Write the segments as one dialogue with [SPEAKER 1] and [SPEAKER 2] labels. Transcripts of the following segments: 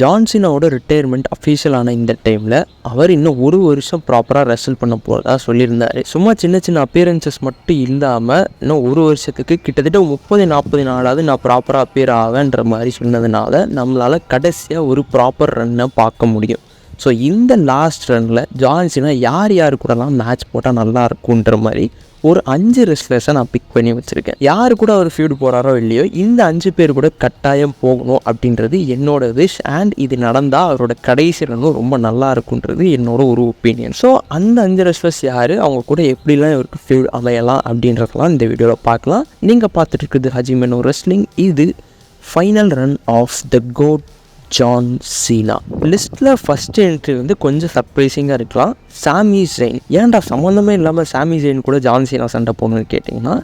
[SPEAKER 1] ஜான்சினாவோட retirement அஃபீஷியலான இந்த டைமில் அவர் இன்னும் ஒரு வருஷம் ப்ராப்பராக ரெசல் பண்ண போகிறதா சொல்லியிருந்தார். சும்மா சின்ன சின்ன அப்பியரன்சஸ் மட்டும் இல்லாமல் இன்னும் ஒரு வருஷத்துக்கு கிட்டத்தட்ட முப்பது நாற்பது நாளாவது நான் ப்ராப்பராக அப்பியர் ஆவேன்ற மாதிரி சொன்னதுனால நம்மளால் கடைசியாக ஒரு ப்ராப்பர் ரன்னை பார்க்க முடியும். ஸோ இந்த லாஸ்ட் ரனில் ஜான்சினா யார் யார் கூடலாம் மேட்ச் போட்டால் நல்லா இருக்குன்ற மாதிரி ஒரு அஞ்சு ரெஸ்லர்ஸை நான் பிக் பண்ணி வச்சுருக்கேன். யார் கூட அவர் ஃபியூட் போகிறாரோ இல்லையோ இந்த அஞ்சு பேர் கூட கட்டாயம் போகணும் அப்படின்றது என்னோட விஷ் அண்ட் இது நடந்தால் அவரோட கடைசி ரன்னும் ரொம்ப நல்லா இருக்குன்றது என்னோட ஒரு ஒப்பீனியன் ஸோ அந்த அஞ்சு ரெஸ்லர்ஸ் யார் அவங்க கூட எப்படிலாம் இவருக்கு ஃபியூட் அமையலாம் அப்படின்றதெல்லாம் இந்த வீடியோவில் பார்க்கலாம். நீங்கள் பார்த்துட்டு இருக்குது ஹஜிமெனோ ரெஸ்லிங் இது final run of the GOAT John Cena லிஸ்ட்டில் ஃபஸ்ட் என்ட்ரி வந்து கொஞ்சம் சர்ப்ரைசிங்காக இருக்கலாம். சாமி ஜெயின் ஏன்டா சம்மந்தமே இல்லாமல் சாமி ஜெயின் கூட ஜான் சீனா சண்டை போகணும்னு கேட்டிங்கன்னா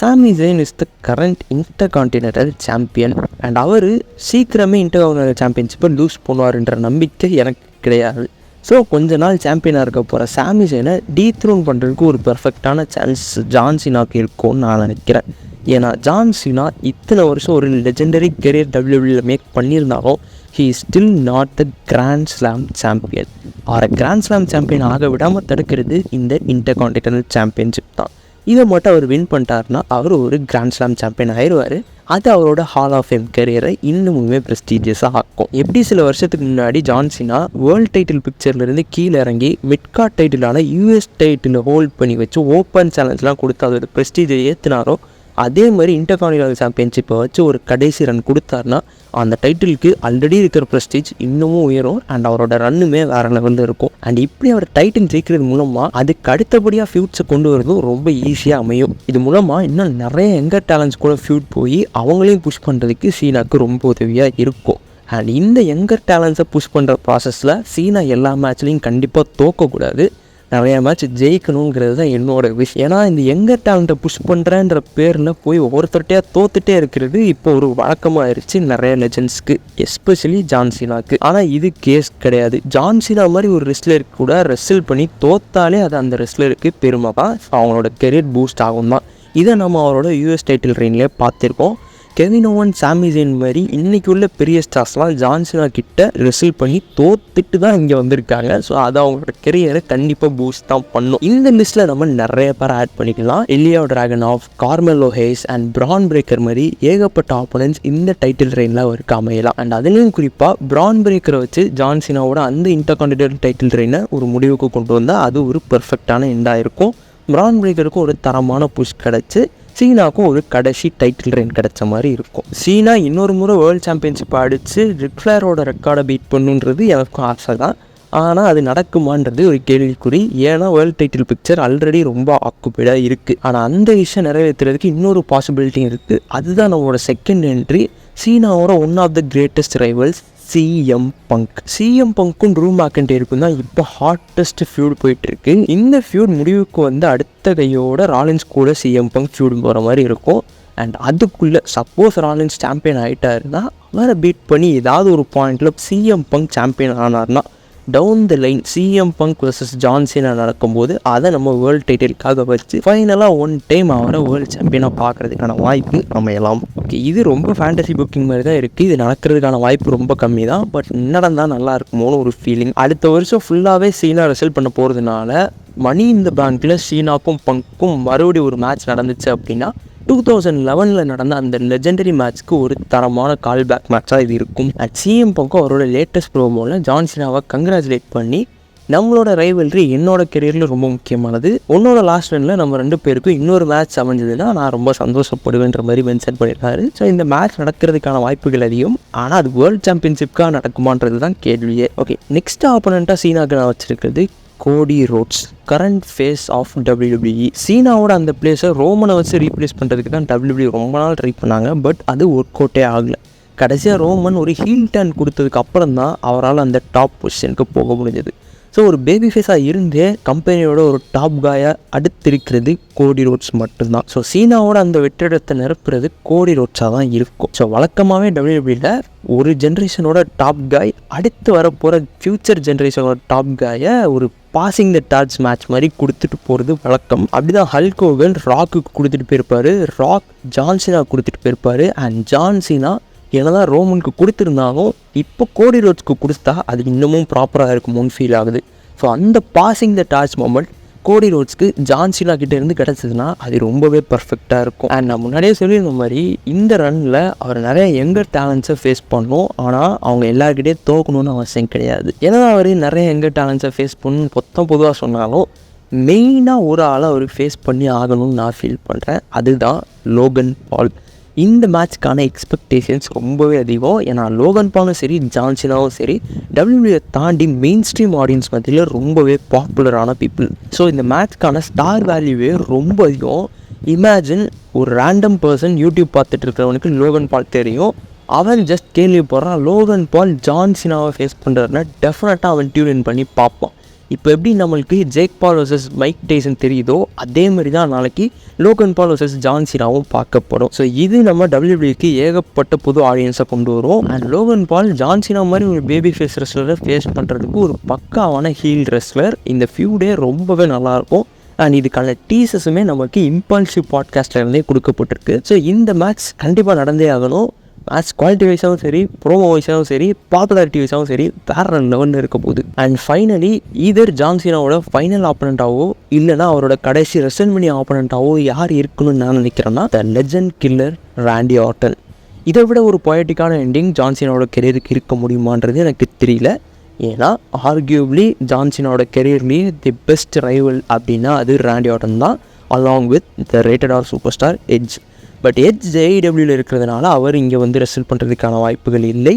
[SPEAKER 1] Sami Zayn is the current intercontinental champion and அவர் சீக்கிரமே இன்டர் கான்டினென்டல் சாம்பியன்ஷிப்பை லூஸ் பண்ணுவார்ன்ற நம்பிக்கை எனக்கு கிடையாது. ஸோ கொஞ்ச நாள் சாம்பியனாக இருக்க போகிற சாமி ஜெயினை டீத்ரோன் பண்ணுறதுக்கு ஒரு பெர்ஃபெக்டான சான்ஸ் ஜான் சீனாக்கு இருக்கும்னு நான் நினைக்கிறேன். ஏன்னா ஜான் சீனா இத்தனை வருஷம் ஒரு லெஜெண்டரி கெரியர் டபிள்யூபிள்யூவில் மேக் பண்ணியிருந்தாலும் he still not the grand slam champion அவரை கிராண்ட் ஸ்லாம் சாம்பியன் ஆக விடாமல் தடுக்கிறது இந்த இன்டர் கான்டினென்டல் சாம்பியன்ஷிப் தான். இதை மட்டும் அவர் வின் பண்ணிட்டாருன்னா அவர் ஒரு கிராண்ட் ஸ்லாம் சாம்பியன் ஆயிடுவார் அது அவரோட ஹால் ஆஃப் ஃபேம் கரியரை இன்னுமுமே ப்ரெஸ்டீஜியஸாக ஆக்கும். எப்படி சில வருஷத்துக்கு முன்னாடி ஜான்சினா வேர்ல்ட் டைட்டில் பிக்சர்லேருந்து கீழே இறங்கி மிட்கார்ட் டைட்டிலான யூஎஸ் டைட்டில் ஹோல்ட் பண்ணி வச்சு ஓப்பன் சேலஞ்செலாம் கொடுத்து அதோட ப்ரெஸ்டீஜை ஏற்றுனாரோ அதே மாதிரி இன்டர்கான்டினல் சாம்பியன்ஷிப்பை வச்சு ஒரு கடைசி ரன் கொடுத்தாருன்னா அந்த டைட்டிலுக்கு ஆல்ரெடி இருக்கிற ப்ரெஸ்டீஜ் இன்னமும் உயரும் அண்ட் அவரோட ரன்னுமே வேறு லெவலில் இருக்கும். அண்ட் இப்படி அவர் டைட்டில் ஜெயிக்கிறது மூலமாக அதுக்கு அடுத்தபடியாக ஃபியூட்ஸை கொண்டு வரதும் ரொம்ப ஈஸியாக அமையும். இது மூலமாக இன்னும் நிறைய எங்கர் டேலண்ட்ஸ் கூட ஃபியூட் போய் அவங்களையும் புஷ் பண்ணுறதுக்கு சீனாக்கு ரொம்ப உதவியாக இருக்கும். அண்ட் இந்த எங்கர் டேலண்ட்ஸை புஷ் பண்ணுற ப்ராசஸில் சீனா எல்லா மேட்ச்லேயும் கண்டிப்பாக தோக்கக்கூடாது. நிறைய மேட்ச் ஜெயிக்கணுங்கிறது தான் என்னோட விஷ் ஏன்னா இந்த எங்கே டேலண்ட்டை புஷ் பண்ணுறேன்ற பேரில் போய் ஒவ்வொருத்தர்கிட்டயா தோத்துட்டே இருக்கிறது இப்போ ஒரு வழக்கமாயிருச்சு நிறைய லெஜன்ஸ்க்கு எஸ்பெஷலி ஜான்சினாக்கு ஆனால் இது கேஸ் கிடையாது. ஜான்சினா மாதிரி ஒரு ரெஸ்லர் கூட ரெஸ்ல் பண்ணி தோத்தாலே அது அந்த ரெஸ்லருக்கு பெருமை தான். அவங்களோட கெரியர் பூஸ்ட் ஆகும் தான் இதை நம்ம அவரோட யூஎஸ் டைட்டில் ரெயின்லேயே பார்த்துருக்கோம். கெவின் ஓவன் சாமி மாதிரி இன்றைக்கி உள்ள பெரிய ஸ்டார்ஸ்லாம் ஜான்சனா கிட்ட ரெசில் பண்ணி தோத்துட்டு தான் இங்கே வந்திருக்காங்க. ஸோ அது அவங்களோட கெரியரை கண்டிப்பாக பூஸ்ட் தான் பண்ணும். இந்த லிஸ்ட்டில் நம்ம நிறைய பேர் ஆட் பண்ணிக்கலாம். இல்லியா dragon of Carmelo Hayes and Bron Breakker மாதிரி ஏகப்பட்ட ஆப்போனன்ஸ் இந்த டைட்டில் ரெயினில் அவருக்கு அமையலாம். அண்ட் அதுலேயும் குறிப்பாக பிரான் பிரேக்கரை வச்சு ஜான்சினாவோட அந்த இன்டர்கான்டினென்டல் டைட்டில் ரெயினை ஒரு முடிவுக்கு கொண்டு வந்தால் அது ஒரு பெர்ஃபெக்டான எண்டாக இருக்கும். பிரான் பிரேக்கருக்கும் ஒரு தரமான புஷ் கிடச்சி சீனாக்கும் ஒரு கடைசி டைட்டில் ரெயின் கிடைச்ச மாதிரி இருக்கும். சீனா இன்னொரு முறை வேர்ல்டு சாம்பியன்ஷிப் அடித்து ரிக்ளரோட ரெக்கார்டை பீட் பண்ணுன்றது எனக்கும் ஆசை தான் ஆனால் அது நடக்குமான்றது ஒரு கேள்விக்குறி. ஏன்னா வேர்ல்டு டைட்டில் பிக்சர் ஆல்ரெடி ரொம்ப ஆக்குப்பைடாக இருக்குது ஆனால் அந்த விஷயம் நிறைவேற்றுறதுக்கு இன்னொரு பாசிபிலிட்டியும் இருக்குது அதுதான் நம்மளோட second entry சீனாவோட one of the greatest rivals CM Punk CM பங்க்கும் Drew மேக்கண்டேருக்கும் தான் இப்போ ஹாட்டஸ்ட் ஃபியூட் போயிட்டு இருக்கு இந்த ஃபியூட் முடிவுக்கு வந்து அடுத்த கையோட ராலின்ஸ் கூட சிஎம் பங்க் ஃபியூட் போகிற மாதிரி இருக்கும். அண்ட் அதுக்குள்ளே சப்போஸ் ராலின்ஸ் சாம்பியன் ஆகிட்டாருன்னா அவரை பீட் பண்ணி ஏதாவது ஒரு பாயிண்டில் CM bunk champion ஆனார்னா down the line CM Punk versus John Cena நடக்கும்போது அதை நம்ம வேர்ல்டு டைட்டிலுக்காக வச்சு ஃபைனலாக ஒன் டைம் அவரை வேர்ல்டு சாம்பியனாக பார்க்கறதுக்கான வாய்ப்பு அமையலாம் ஓகே இது ரொம்ப ஃபேண்டசி புக்கிங் மாதிரி தான் இருக்குது இது நடக்கிறதுக்கான வாய்ப்பு ரொம்ப கம்மி தான். பட் நடந்தால் நல்லா இருக்குமோன்னு ஒரு ஃபீலிங் அடுத்த வருஷம் ஃபுல்லாகவே சீனா ரிசல்ட் பண்ண போகிறதுனால மணி இந்த பேங்க்கில் சீனாக்கும் பங்க்கும் மறுபடியும் ஒரு மேட்ச் நடந்துச்சு அப்படின்னா டூ தௌசண்ட் லெவனில் நடந்த அந்த லெஜெண்டரி மேட்ச்க்கு ஒரு தரமான கால் பேக் மேட்சாக இது இருக்கும். அட் சிஎம் பக்கம் அவரோட லேட்டஸ்ட் ப்ரோமோவில் ஜான்சினாவை கங்க்ராச்சுலேட் பண்ணி நம்மளோட ரைவல்ரி என்னோட கெரியரில் ரொம்ப முக்கியமானது. உன்னோட லாஸ்ட் ரனில் நம்ம ரெண்டு பேருக்கும் இன்னொரு மேட்ச் அமைஞ்சதுன்னா நான் ரொம்ப சந்தோஷப்படுவேன்ற மாதிரி மென்ஷன் பண்ணியிருக்காரு ஸோ இந்த மேட்ச் நடக்கிறதுக்கான வாய்ப்புகள் அதிகம். ஆனால் அது வேர்ல்டு சாம்பியன்ஷிப்காக நடக்குமான்றது தான் கேள்வியே ஓகே நெக்ஸ்ட் ஆப்போனண்ட்டாக சீனாக்கு நான் வச்சிருக்கிறது Cody Rhodes. Current face of WWE சீனாவோட அந்த பிளேஸை ரோமனை வச்சு ரீப்ளேஸ் பண்ணுறதுக்கு தான் டபிள்யூடபிள்யூ ரொம்ப நாள் ட்ரை பண்ணாங்க. பட் அது ஒர்க் அவுட்டே ஆகலை. கடைசியாக ரோமன் ஒரு ஹீல் டேன் கொடுத்ததுக்கு அப்புறம் தான் அவரால் அந்த டாப் பொசிஷனுக்கு போக முடிஞ்சது. ஸோ ஒரு பேபி ஃபேஸாக இருந்தே கம்பெனியோட ஒரு டாப் காயை அடுத்திருக்கிறது கோடி ரோட்ஸ் மட்டும்தான். ஸோ சீனாவோட அந்த வெற்றிடத்தை நிரப்புறது கோடி ரோட்ஸாக தான் இருக்கும். ஸோ வழக்கமாகவே டபிள்யூபியில் ஒரு ஜென்ரேஷனோட டாப் காய் அடுத்து வரப்போகிற ஃப்யூச்சர் ஜென்ரேஷனோட டாப் காயை ஒரு பாசிங் த டார்ச் மேட்ச் மாதிரி கொடுத்துட்டு போகிறது வழக்கம். அப்படி தான் ஹல்கோகன் ராக்குக்கு கொடுத்துட்டு போயிருப்பார். ராக் ஜான்சினா கொடுத்துட்டு போயிருப்பாரு. அண்ட் ஜான்சினா என்னதான் ரோமனுக்கு கொடுத்துருந்தாலும் இப்போ கோடி ரோட்ஸ்க்கு கொடுத்தா அது இன்னமும் ப்ராப்பராக இருக்குமோன்னு ஃபீல் ஆகுது. ஸோ அந்த பாசிங் த டார்ச் மொமெண்ட் கோடி ரோட்ஸ்க்கு ஜான்சினா கிட்ட இருந்து கிடச்சதுன்னா அது ரொம்பவே பர்ஃபெக்டாக இருக்கும். அண்ட் நான் முன்னாடியே சொல்லியிருந்த மாதிரி இந்த ரனில் அவர் நிறைய யங்கர் டேலண்ட்ஸை ஃபேஸ் பண்ணணும். ஆனால் அவங்க எல்லாருக்கிட்டே தோக்கணும்னு அவசியம் கிடையாது. ஏன்னா அவர் நிறைய யங்கர் டேலண்ட்ஸை ஃபேஸ் பண்ணணும் மொத்தம் பொதுவாக சொன்னாலும் மெயினாக ஒரு ஆளை அவர் ஃபேஸ் பண்ணி ஆகணும்னு நான் ஃபீல் பண்ணுறேன் அதுதான் லோகன் பால். இந்த மேட்ச்க்கான எக்ஸ்பெக்டேஷன்ஸ் ரொம்பவே அதிகம். ஏன்னா லோகன் பாலும் சரி ஜான்சினாவும் சரி டபிள்யூபிள்யூ தாண்டி மெயின் ஸ்ட்ரீம் ஆடியன்ஸ் மத்தியில் ரொம்பவே பாப்புலரான பீப்புள் ஸோ இந்த மேட்ச்க்கான ஸ்டார் வேல்யூவே ரொம்ப அதிகம். இமேஜின் ஒரு ரேண்டம் பர்சன் யூடியூப் பார்த்துட்டு இருக்கிறவனுக்கு லோகன் பால் தெரியும். அவன் ஜஸ்ட் கேள்வி போடுறான் லோகன் பால் ஜான்சினாவை ஃபேஸ் பண்ணுறதுனா டெஃபினட்டாக அவன் டியூன் பண்ணி பார்ப்பான். இப்போ எப்படி நம்மளுக்கு Jake Paul versus Mike Tyson தெரியுதோ அதே மாதிரி தான் நாளைக்கு லோகன் பால் வர்சஸ் ஜான்சினாவும் பார்க்கப்படும். ஸோ இது நம்ம டபிள்யூபிள்யூக்கு ஏகப்பட்ட புது ஆடியன்ஸை கொண்டு வரும். அண்ட் லோகன் பால் ஜான்சினா மாதிரி ஒரு பேபி ஃபேஸ் ரெஸ்லரை ஃபேஸ் பண்ணுறதுக்கு ஒரு பக்காவான ஹீல் ரெஸ்லர் இந்த ஃபியூடே ரொம்பவே நல்லாயிருக்கும். அண்ட் இதுக்கான டீசஸுமே நமக்கு இம்பல்சிவ் பாட்காஸ்ட்ல இருந்தே கொடுக்கப்பட்டிருக்கு. ஸோ இந்த மேட்ச் கண்டிப்பாக நடந்தே ஆகணும். மேட்ச் குவாலிட்டி வைஸாகவும் சரி ப்ரோமோ வைஸாகவும் சரி பாப்புலாரிட்டி வைஸாகவும் சரி வேற லெவலில் இருக்க போகுது. அண்ட் ஃபைனலி ஈதர் ஜான்சினாவோட ஃபைனல் ஆப்பனண்ட்டாவோ இல்லைனா அவரோட கடைசி ரெசல்மனி ஆப்பனண்ட்டாவோ யார் இருக்கணும்னு நான் நினைக்கிறேன்னா the legend killer Randy Orton இதை விட ஒரு பொயட்டிக்கான எண்டிங் ஜான்சினாவோட கெரியருக்கு இருக்க முடியுமான்றது எனக்கு தெரியல. ஏன்னா ஆர்கியூப்லி ஜான்சினோட கெரியர்லேயே தி பெஸ்ட் ரைவல் அப்படின்னா அது ராண்டி ஆர்டன் தான் along with the rated R superstar Edge but H ஜேஇடபிள்யூவில் இருக்கிறதுனால அவர் இங்கே வந்து ரெசல் பண்ணுறதுக்கான வாய்ப்புகள் இல்லை.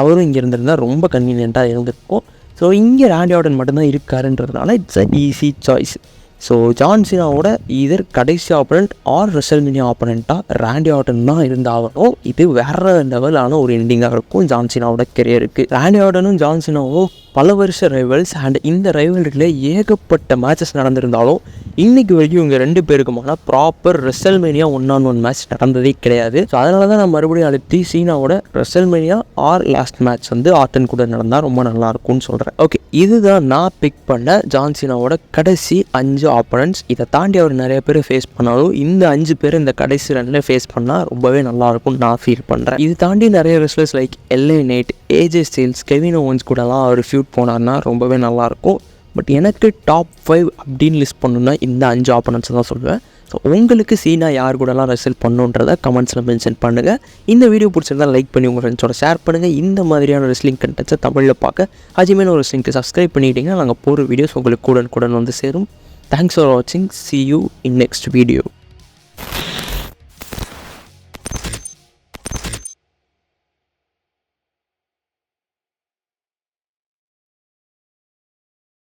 [SPEAKER 1] அவரும் இங்கே இருந்திருந்தால் ரொம்ப கன்வீனியண்ட்டாக இருந்திருக்கும். ஸோ இங்கே ராண்டியாவுடன் மட்டும்தான் இருக்காருன்றதுனால it's a easy choice so ஜான்சினாவோட either கடைசி ஆப்பனண்ட் ஆர் ரெசல்மினியா ஆப்பனண்ட்டாக ராண்டி ஆர்டன் தான் இருந்தாகணும் இது வேற லெவலான ஒரு எண்டிங்காக இருக்கும் ஜான்சினாவோட கெரியருக்கு ராண்டி ஆர்டனும் ஜான்சினாவோ பல வருஷ ரைவல்ஸ் அண்ட் இந்த ரைவல்ரியில் ஏகப்பட்ட மேட்சஸ் நடந்திருந்தாலும் இன்னைக்கு வரைக்கும் இவங்க ரெண்டு பேருக்குமான proper WrestleMania one on one match நடந்ததே கிடையாது. ஸோ அதனால தான் நான் மறுபடியும் அழுத்தி சீனாவோட ரெசல்மேனியா ஆர் லாஸ்ட் மேட்ச் வந்து ஆர்டன் கூட நடந்தால் ரொம்ப நல்லா இருக்கும்னு சொல்கிறேன் ஓகே இதுதான் நான் பிக் பண்ண ஜான்சினாவோட கடைசி அஞ்சு ஆப்பனன்ஸ் இதை தாண்டி அவர் நிறைய பேர் ஃபேஸ் பண்ணாலும் இந்த அஞ்சு பேர் இந்த கடைசி ரன்னில் ஃபேஸ் பண்ணால் ரொம்பவே நல்லா இருக்கும்னு நான் ஃபீல் பண்ணுறேன் இது தாண்டி நிறைய wrestlers like LA Knight AJ Styles Kevin Owens கூடலாம் அவர் ஃபியூட் போனார்னா ரொம்பவே நல்லாயிருக்கும். பட் எனக்கு டாப் ஃபைவ் அப்படின்னு லிஸ்ட் பண்ணணுன்னா இந்த அஞ்சு ஆப்பனன்ஸ் தான் சொல்லுவேன். ஸோ உங்களுக்கு சீனா யார் கூடலாம் ரெசல்ட் பண்ணுன்றதை கமெண்ட்ஸில் மென்ஷன் பண்ணுங்கள் இந்த வீடியோ பிடிச்சிருந்தா லைக் பண்ணி உங்கள் ஃப்ரெண்ட்ஸோட ஷேர் பண்ணுங்கள் இந்த மாதிரியான ரெஸ்லிங் கண்டென்ட்ஸை தமிழில் பார்க்க. அஜிமேன் ஒரு ரெஸ்லிங்க்கு சப்ஸ்கிரைப் பண்ணிட்டீங்கன்னா நாங்கள் போகிற வீடியோஸ் உங்களுக்கு கூட கூட வந்து சேரும். Thanks for watching. See you in next video.